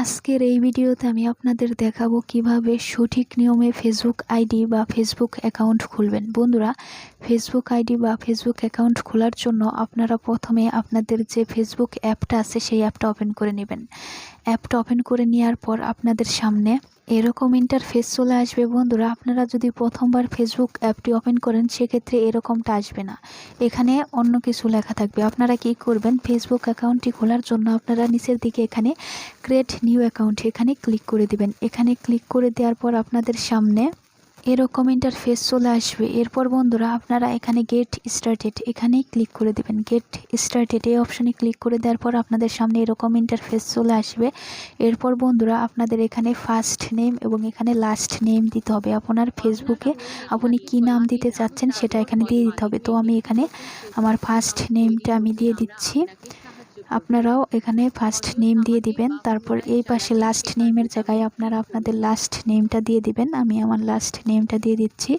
আজকের এই ভিডিওতে আমি আপনাদের দেখাবো কীভাবে সঠিক নিয়মে ফেসবুক আইডি বা ফেসবুক অ্যাকাউন্ট খুলবেন। বন্ধুরা ফেসবুক আইডি বা ফেসবুক অ্যাকাউন্ট খোলার জন্য আপনারা প্রথমে আপনাদের যে ফেসবুক অ্যাপটা আছে, সেই অ্যাপটা ওপেন করে নেবেন। অ্যাপটা ওপেন করে নেওয়ার পর আপনাদের সামনে এরকম ইন্টারফেস চলে আসবে বন্ধুরা। আপনারা যদি প্রথমবার ফেসবুক অ্যাপটি ওপেন করেন, সেক্ষেত্রে এরকমটা আসবে না। এখানে অন্য কিছু লেখা থাকবে। আপনারা কি করবেন? ফেসবুক অ্যাকাউন্টটি খোলার জন্য আপনারা নিচের দিকে এখানে ক্রিয়েট নিউ অ্যাকাউন্ট এখানে ক্লিক করে দিবেন। এখানে ক্লিক করে দেওয়ার পর আপনাদের সামনে এরকম ইন্টারফেস চলে আসবে। এরপর বন্ধুরা, আপনারা এখানে গেট স্টার্টেড এখানেই ক্লিক করে দেবেন। গেট স্টার্টেড এই অপশানে ক্লিক করে দেওয়ার পর আপনাদের সামনে এরকম ইন্টারফেস চলে আসবে। এরপর বন্ধুরা, আপনাদের এখানে ফার্স্ট নেম এবং এখানে লাস্ট নেম দিতে হবে। আপনার ফেসবুকে আপনি কি নাম দিতে চাচ্ছেন সেটা এখানে দিয়ে দিতে হবে। তো আমি এখানে আমার ফার্স্ট নেমটা আমি দিয়ে দিচ্ছি। আপনারাও এখানে ফার্স্ট নেম দিয়ে দিবেন, তারপর এই পাশে লাস্ট নেমের জায়গায় আপনারা আপনাদের লাস্ট নেমটা দিয়ে দিবেন। আমি আমার লাস্ট নেমটা দিয়ে দিচ্ছি।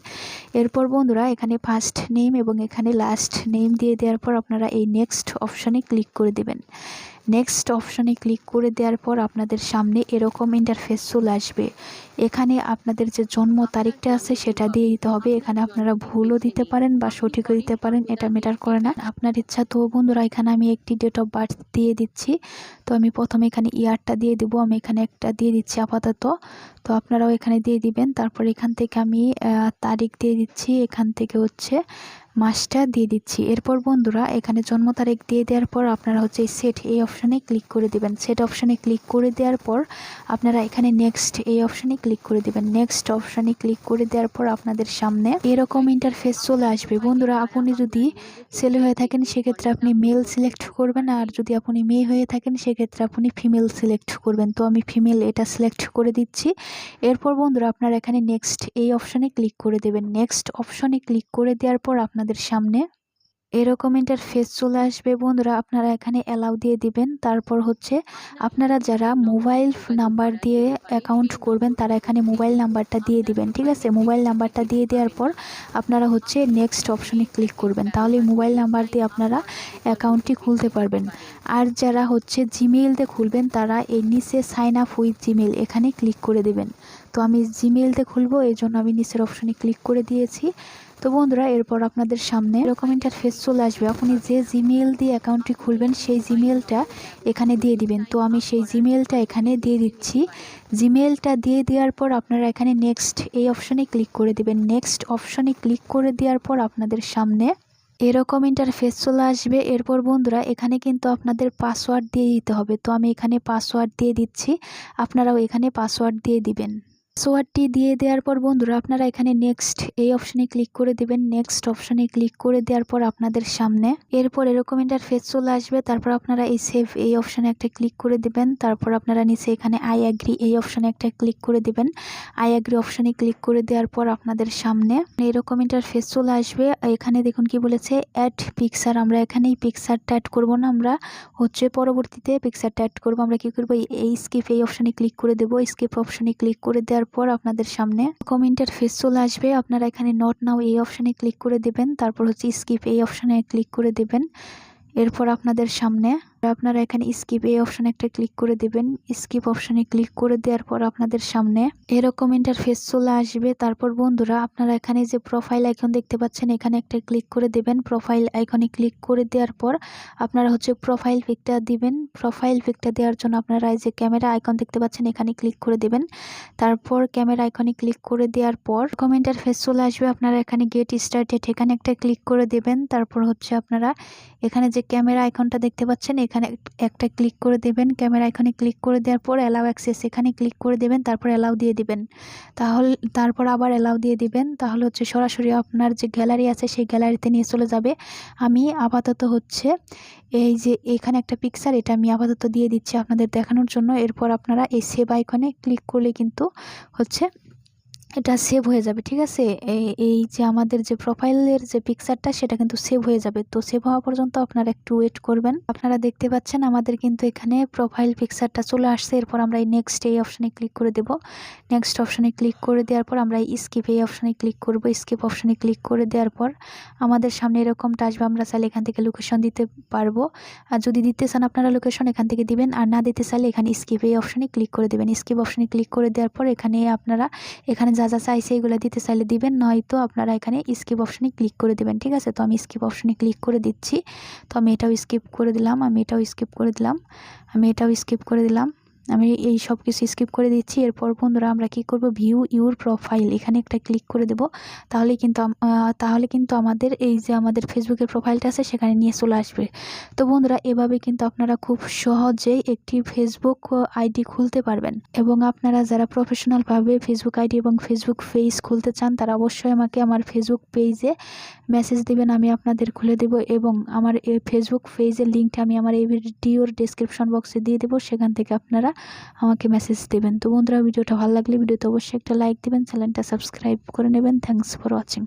এরপর বন্ধুরা, এখানে ফার্স্ট নেম এবং এখানে লাস্ট নেম দিয়ে দেওয়ার পর আপনারা এই নেক্সট অপশানে ক্লিক করে দিবেন। নেক্সট অপশানে ক্লিক করে দেওয়ার পর আপনাদের সামনে এরকম ইন্টারফেস চলে আসবে। এখানে আপনাদের যে জন্ম তারিখটা আছে সেটা দিয়ে দিতে হবে। এখানে আপনারা ভুলও দিতে পারেন বা সঠিকও দিতে পারেন, এটা মেটার করে না। আপনার ইচ্ছা তো বন্ধুরা, এখানে আমি একটি ডেট অফ বার্থ দিয়ে দিচ্ছি। তো আমি প্রথমে এখানে ইয়ারটা দিয়ে দেবো, আমি এখানে একটা দিয়ে দিচ্ছি আপাতত। তো আপনারাও এখানে দিয়ে দিবেন। তারপর এখান থেকে আমি তারিখ দিয়ে দিচ্ছি। এখান থেকে হচ্ছে মাসটা দিয়ে দিচ্ছি। এরপর বন্ধুরা, এখানে জন্ম তারিখ দিয়ে দেওয়ার পর আপনারা হচ্ছে এই সেট এই অপশানে ক্লিক করে দিবেন। সেট অপশানে ক্লিক করে দেওয়ার পর আপনারা এখানে নেক্সট এই অপশানে ক্লিক করে দিবেন। নেক্সট অপশানে ক্লিক করে দেওয়ার পর আপনাদের সামনে এরকম ইন্টারফেস চলে আসবে। বন্ধুরা, আপনি যদি ছেলে হয়ে থাকেন, সেক্ষেত্রে আপনি মেল সিলেক্ট করবেন। আর যদি আপনি মেয়ে হয়ে থাকেন, সেক্ষেত্রে আপনি ফিমেল সিলেক্ট করবেন। তো আমি ফিমেল এটা সিলেক্ট করে দিচ্ছি। এরপর বন্ধুরা, আপনারা এখানে নেক্সট এই অপশানে ক্লিক করে দেবেন। নেক্সট অপশানে ক্লিক করে দেওয়ার পর আপনাদের সামনে। এরকম এটার ফেস চলে আসবে বন্ধুরা, আপনারা এখানে অ্যালাউ দিয়ে দিবেন। তারপর হচ্ছে আপনারা যারা মোবাইল নাম্বার দিয়ে অ্যাকাউন্ট করবেন, তারা এখানে মোবাইল নাম্বারটা দিয়ে দিবেন, ঠিক আছে? মোবাইল নাম্বারটা দিয়ে দেওয়ার পর আপনারা হচ্ছে নেক্সট অপশনে ক্লিক করবেন। তাহলে মোবাইল নাম্বার দিয়ে আপনারা অ্যাকাউন্টটি খুলতে পারবেন। আর যারা হচ্ছে জিমেইল দিয়ে খুলবেন, তারা এই নিচে সাইন আপ উইথ জিমেইল এখানে ক্লিক করে দেবেন। তো আমি জিমেইলতে খুলবো, এই জন্য আমি নিচের অপশনে ক্লিক করে দিয়েছি। তো বন্ধুরা, এরপর আপনাদের সামনে এরকম ইন্টারফেস চলে আসবে। আপনি যে জিমেল দিয়ে অ্যাকাউন্টটি খুলবেন, সেই জিমেলটা এখানে দিয়ে দিবেন। তো আমি সেই জিমেলটা এখানে দিয়ে দিচ্ছি। জিমেলটা দিয়ে দেওয়ার পর আপনারা এখানে নেক্সট এই অপশানে ক্লিক করে দিবেন। নেক্সট অপশানে ক্লিক করে দেওয়ার পর আপনাদের সামনে এরকম ইন্টারফেস চলে আসবে। এরপর বন্ধুরা, এখানে কিন্তু আপনাদের পাসওয়ার্ড দিয়ে দিতে হবে। তো আমি এখানে পাসওয়ার্ড দিয়ে দিচ্ছি। আপনারাও এখানে পাসওয়ার্ড দিয়ে দিবেন। পাসওয়ার্ডটি দিয়ে দেওয়ার পর বন্ধুরা, আপনারা এখানে নেক্সট এই অপশনে ক্লিক করে দেবেন। নেক্সট অপশনে ক্লিক করে দেওয়ার পর আপনাদের সামনে এরপর এরকম ইন্টারফেস চলে আসবে। তারপর আপনারা এই সেভ এই অপশনে একটা ক্লিক করে দেবেন। তারপর আপনারা নিচে এখানে আই অ্যাগ্রি এই অপশনে একটা ক্লিক করে দেবেন। আই অ্যাগ্রি অপশনে ক্লিক করে দেওয়ার পর আপনাদের সামনে এরকম ইন্টারফেস চলে আসবে। এখানে দেখুন কি বলেছে অ্যাড পিকচার আমরা এখানে এই পিকচারটা অ্যাড করব না, আমরা হচ্ছে পরবর্তীতে পিকচারটা অ্যাড করব। আমরা কি করব? এই স্কিপ এই অপশনে ক্লিক করে দেবো। স্কিপ অপশনে ক্লিক করে দেওয়ার পর আপনাদের সামনে কমেন্টের ফেস চলে আসবে। আপনারা এখানে নট নাও এই অপশানে ক্লিক করে দেবেন, তারপর হচ্ছে স্কিপ এই অপশানে ক্লিক করে দেবেন। এরপর আপনাদের সামনে আপনারা এখানে স্কিপ এই অপশানে একটা ক্লিক করে দেবেন। স্কিপ অপশানে ক্লিক করে দেওয়ার পর আপনাদের সামনে এরকম ইন্টারফেস চলে আসবে। তারপর বন্ধুরা, আপনারা এখানে যে প্রোফাইল আইকন দেখতে পাচ্ছেন, এখানে একটা ক্লিক করে দেবেন। প্রোফাইল আইকনে ক্লিক করে দেওয়ার পর আপনারা হচ্ছে প্রোফাইল পিকটা দিবেন। প্রোফাইল পিকটা দেওয়ার জন্য আপনারা এই যে ক্যামেরা আইকন দেখতে পাচ্ছেন, এখানে ক্লিক করে দেবেন। তারপর ক্যামেরা আইকনে ক্লিক করে দেওয়ার পর কমেন্টার ফেস চলে আসবে। আপনারা এখানে গেট স্টার্টেড এখানে একটা ক্লিক করে দেবেন। তারপর হচ্ছে আপনারা এখানে যে ক্যামেরা আইকনটা দেখতে পাচ্ছেন এখানে একটা ক্লিক করে দেবেন। ক্যামেরা এখানে ক্লিক করে দেওয়ার পর অ্যালাউ অ্যাক্সেস এখানে ক্লিক করে দেবেন, তারপর অ্যালাউ দিয়ে দিবেন। তাহলে, তারপর আবার অ্যালাউ দিয়ে দিবেন। তাহলে হচ্ছে সরাসরি আপনার যে গ্যালারি আছে সেই গ্যালারিতে নিয়ে চলে যাবে। আমি আপাতত হচ্ছে এই যে এখানে একটা পিকচার এটা আমি আপাতত দিয়ে দিচ্ছি আপনাদের দেখানোর জন্য। এরপর আপনারা এই সেভ আইকনে ক্লিক করলে কিন্তু হচ্ছে এটা সেভ হয়ে যাবে, ঠিক আছে? এই যে আমাদের যে প্রোফাইলের যে পিকচারটা সেটা কিন্তু সেভ হয়ে যাবে। তো সেভ হওয়া পর্যন্ত আপনারা একটু ওয়েট করবেন। আপনারা দেখতে পাচ্ছেন আমাদের কিন্তু এখানে প্রোফাইল পিকচারটা চলে আসছে। এরপর আমরা এই নেক্সট এই অপশানে ক্লিক করে দেব। নেক্সট অপশানে ক্লিক করে দেওয়ার পর আমরা স্কিপ এই অপশানে ক্লিক করব। স্কিপ অপশানে ক্লিক করে দেওয়ার পর আমাদের সামনে এরকমটা আসবে। আমরা চাইলে এখান থেকে লোকেশন দিতে পারব। আর যদি দিতে চান আপনারা লোকেশন এখান থেকে দিবেন। আর না দিতে চাইলে এখানে স্কিপ এই অপশানে ক্লিক করে দেবেন। স্কিপ অপশানে ক্লিক করে দেওয়ার পর এখানে আপনারা, এখানে যা যা চাইছে এগুলো দিতে চাইলে দিবেন, নয়তো আপনারা এখানে স্কিপ অপশানে ক্লিক করে দেবেন, ঠিক আছে? তো আমি স্কিপ অপশানে ক্লিক করে দিচ্ছি। তো আমি এটাও স্কিপ করে দিলাম, আমি এটাও স্কিপ করে দিলাম, আমি এটাও স্কিপ করে দিলাম। আমি এই সব কিছু স্কিপ করে দিচ্ছি। এরপর বন্ধুরা আমরা কি করব? ভিউ ইউর প্রোফাইল এখানে একটা ক্লিক করে দেব। তাহলে কিন্তু তাহলে কিন্তু আমাদের এই যে আমাদের ফেসবুকের প্রোফাইলটা আছে, সেখানে নিয়ে চলে আসবে। তো বন্ধুরা, এভাবে কিন্তু আপনারা খুব সহজেই একটি ফেসবুক আইডি খুলতে পারবেন। এবং আপনারা যারা প্রফেশনালভাবে ফেসবুক আইডি এবং ফেসবুক পেজ খুলতে চান, তারা অবশ্যই আমাকে আমার ফেসবুক পেজে মেসেজ দেবেন, আমি আপনাদের খুলে দেব। এবং আমার এই ফেসবুক পেজের লিঙ্কটা আমি আমার এই ভিডিওর ডিসক্রিপশন বক্সে দিয়ে দেবো। সেখান থেকে আপনারা আমাকে মেসেজ দেবেন। তো বন্ধুরা, ভিডিওটা ভালো লাগলে ভিডিওতে অবশ্যই একটা লাইক দেবেন চ্যানেলটা সাবস্ক্রাইব করে নেবেন। Thanks for watching